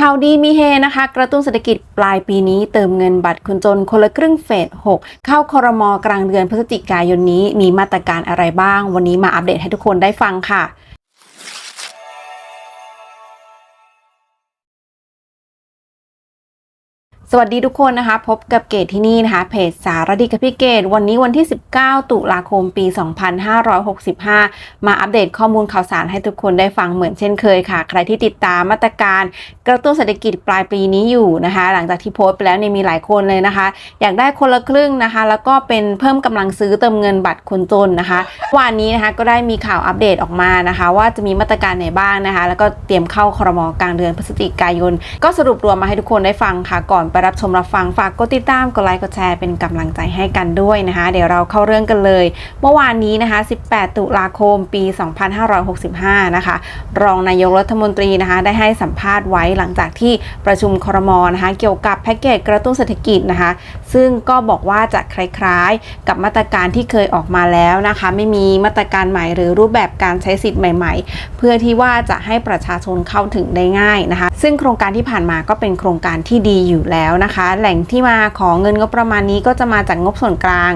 ข่าวดีมีเฮนะคะ กระตุ้นเศรษฐกิจปลายปีนี้เติมเงินบัตรคนจนคนละครึ่งเฟส 6 เข้าคอรมอกลางเดือนพฤศจิกายนนี้มีมาตรการอะไรบ้าง วันนี้มาอัปเดตให้ทุกคนได้ฟังค่ะ วัสดีทุกคนนะคะ พบกับเกตที่นี่นะคะ เพจสารดีกับพี่เกตวันนี้วันที่ 19 ตุลาคมปี 2565 มาอัปเดตข้อมูลข่าวสารให้ทุกคนได้ฟังเหมือนเช่นเคยค่ะ ใครที่ติดตามมาตรการกระตุ้นเศรษฐกิจปลายปีนี้อยู่นะคะ หลังจากที่โพสต์ไปแล้วเนี่ยมีหลายคนเลยนะคะ อยากได้คนละครึ่งนะคะ แล้วก็เป็นเพิ่มกำลังซื้อเติมเงินบัตรคนจนนะคะวันนี้นะคะก็ได้มีข่าวอัปเดตออกมานะคะ ว่าจะมีมาตรการไหนบ้างนะคะ แล้วก็เตรียมเข้าครมกลางเดือนพฤศจิกายน ก็สรุปรวมมาให้ทุกคนได้ฟังค่ะก่อนไปรับชมรับฟังฝากกดติดตามกดไลค์กดแชร์เป็นกำลังใจให้กันด้วยนะคะ เดี๋ยวเราเข้าเรื่องกันเลย เมื่อวานนี้นะคะ 18 ตุลาคมปี 2565 นะคะ รองนายกรัฐมนตรีนะคะ ได้ให้สัมภาษณ์ไว้หลังจากที่ประชุมครมนะคะเกี่ยวกับแพ็กเกจกระตุ้นเศรษฐกิจนะคะ ซึ่งก็บอกว่าจะคล้ายๆ กับมาตรการที่เคยออกมาแล้วนะคะ ไม่มีมาตรการใหม่หรือรูปแบบการใช้สิทธิ์ใหม่ ๆ เพื่อที่ว่าจะให้ประชาชนเข้าถึงได้ง่ายนะคะ ซึ่งโครงการที่ผ่านมาก็เป็นโครงการที่ดีอยู่แล้วแล้วนะคะ แหล่งที่มาของเงินงบประมาณนี้ก็จะมาจากงบส่วนกลาง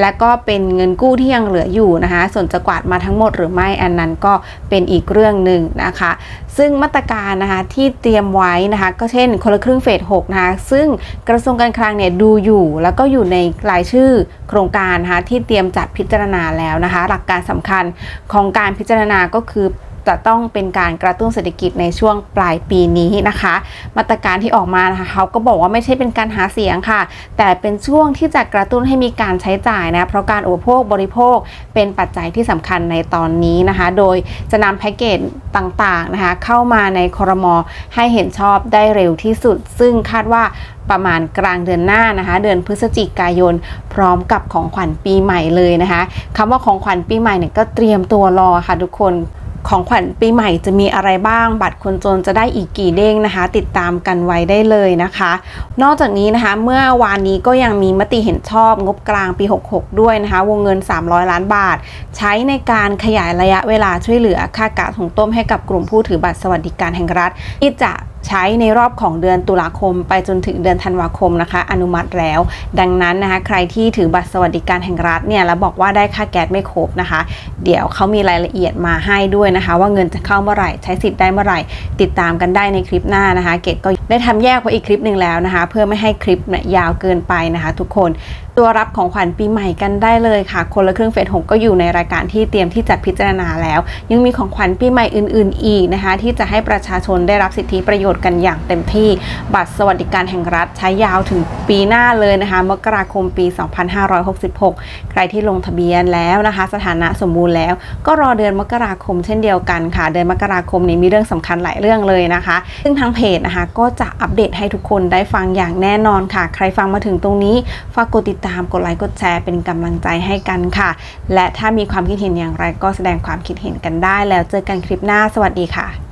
และก็เป็นเงินกู้ที่ยังเหลืออยู่นะคะ ส่วนจะกวาดมาทั้งหมดหรือไม่อันนั้นก็เป็นอีกเรื่องหนึ่งนะคะ ซึ่งมาตรการนะคะที่เตรียมไว้นะคะ ก็เช่นคนละครึ่งเฟส6นะคะซึ่งกระทรวงการคลังเนี่ยดูอยู่แล้วก็อยู่ในรายชื่อโครงการนะคะที่เตรียมจัดพิจารณาแล้วนะคะ หลักการสำคัญของการพิจารณาก็คือ จะต้องเป็นการกระตุ้นเศรษฐกิจในช่วงปลายปีนี้นะคะ มาตรการที่ออกมานะคะเขาก็บอกว่าไม่ใช่เป็นการหาเสียงค่ะ แต่เป็นช่วงที่จะกระตุ้นให้มีการใช้จ่ายนะเพราะการอุปโภคบริโภคเป็นปัจจัยที่สำคัญในตอนนี้นะคะ โดยจะนำแพ็กเกจต่างๆนะคะ เข้ามาในครมให้เห็นชอบได้เร็วที่สุด ซึ่งคาดว่าประมาณกลางเดือนหน้านะคะ เดือนพฤศจิกายน พร้อมกับของขวัญปีใหม่เลยนะคะคำว่าของขวัญปีใหม่เนี่ยก็เตรียมตัวรอค่ะทุกคน ของขวัญปีใหม่จะมีอะไรบ้าง บัตรคนจนจะได้อีกกี่เด้งนะคะ ติดตามกันไว้ได้เลยนะคะ นอกจากนี้นะคะ เมื่อวานนี้ก็ยังมีมติเห็นชอบงบกลางปี 66 ด้วยนะคะ วงเงิน 300 ล้านบาท ใช้ในการขยายระยะเวลาช่วยเหลือค่ากาถุงต้มให้กับกลุ่มผู้ถือบัตรสวัสดิการแห่งรัฐที่จะ ใช้ในรอบของเดือนตุลาคม ไปจนถึงเดือนธันวาคมนะคะ อนุมัติแล้ว ดังนั้นนะคะ ใครที่ถือบัตรสวัสดิการแห่งรัฐเนี่ยแล้วบอกว่าได้ค่าแก๊สไม่ครบนะคะ เดี๋ยวเขามีรายละเอียดมาให้ด้วยนะคะ ว่าเงินจะเข้าเมื่อไหร่ ใช้สิทธิ์ได้เมื่อไหร่ ติดตามกันได้ในคลิปหน้านะคะ เกดก็ได้ทำแยกไว้อีกคลิปหนึ่งแล้วนะคะ เพื่อไม่ให้คลิปเนี่ยยาวเกินไปนะคะ ทุกคนตัวรับของขวัญปีใหม่กันได้เลยค่ะ คนละครึ่งเฟสหกก็อยู่ในรายการที่เตรียมที่จะพิจารณาแล้ว ยังมีของขวัญปีใหม่อื่น ๆ อีกนะคะ ที่จะให้ประชาชนได้รับสิทธิประโยชน์กันอย่างเต็มที่ บัตรสวัสดิการแห่งรัฐใช้ยาวถึงปีหน้าเลยนะคะ มกราคมปี 2566 ใครที่ลงทะเบียนแล้วนะคะ สถานะสมบูรณ์แล้ว ก็รอเดือนมกราคมเช่นเดียวกันค่ะ เดือนมกราคมนี้มีเรื่องสำคัญหลายเรื่องเลยนะคะ ซึ่งทางเพจนะคะ ก็จะอัปเดตให้ทุกคนได้ฟังอย่างแน่นอนค่ะ ใครฟังมาถึงตรงนี้ฝากกดติดตามกดไลค์กดแชร์เป็นกำลังใจให้กันค่ะ และถ้ามีความคิดเห็นอย่างไรก็แสดงความคิดเห็นกันได้ แล้วเจอกันคลิปหน้าสวัสดีค่ะ